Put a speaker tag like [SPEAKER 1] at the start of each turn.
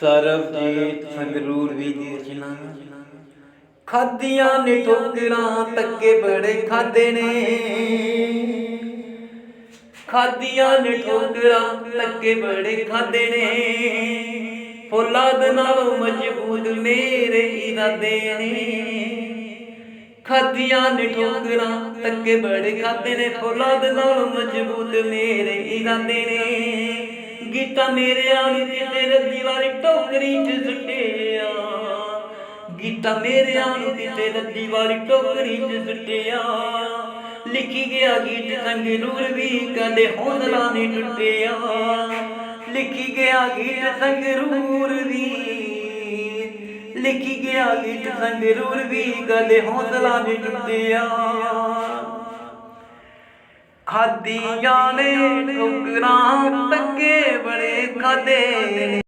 [SPEAKER 1] ਸਰਬਜੀਤ ਸੰਗਰੂਰ ਵੀ ਦੀ ਰਚਨਾ ਖਾਦੀਆਂ ਨੇ ਠੋਕਰਾਂ ਤੱਕੇ ਬੜੇ ਖਾਦੇ ਨੇ। ਖਾਦੀਆਂ ਨੇ ਠੋਕਰਾਂ ਤੱਕੇ ਬੜੇ ਖਾਦੇ ਨੇ। ਫੌਲਾਦ ਨਾਲੋਂ ਮਜ਼ਬੂਤ ਮੇਰੇ ਇਰਾਦੇ ਨੇ। ਖਾਦੀਆਂ ਨੇ ਠੋਕਰਾਂ ਤੱਕੇ ਬੜੇ ਖਾਦੇ ਨੇ। ਫੌਲਾਦ ਨਾਲੋਂ ਮਜ਼ਬੂਤ ਮੇਰੇ ਇਰਾਦੇ ਨੇ। ਗੀਤਾ ਮੇਰੇ ਆਣੀ ਤੇ ਤੇਰੇ ਦੀਵਾਰੀ ਟੋਕਰੀ ਚ ਸੁੱਟਿਆ। ਗੀਤਾ ਮੇਰੇ ਆਣੀ ਤੇ ਤੇਰੇ ਦੀਵਾਰੀ ਟੋਕਰੀ ਚ ਸੁੱਟਿਆ। ਲਿਖੀ ਗਿਆ ਗੀਤ ਸੰਗਰੂਰ ਵੀ ਕਦੇ ਹੌਸਲਾ ਨਹੀਂ ਟੁੱਟਿਆ। ਲਿਖੀ ਗਿਆ ਗੀਤ ਸੰਗਰੂਰ ਵੀ, ਲਿਖੀ ਗਿਆ ਗੀਤ ਸੰਗਰੂਰ ਵੀ ਕਦੇ ਹੌਸਲਾ ਨਹੀਂ ਟੁੱਟਿਆ। ਖਾਦੀਆਂ ਨੇ ਠੋਕਰਾਂ ਤੱਕੇ ਬੜੇ ਖਾਦੇ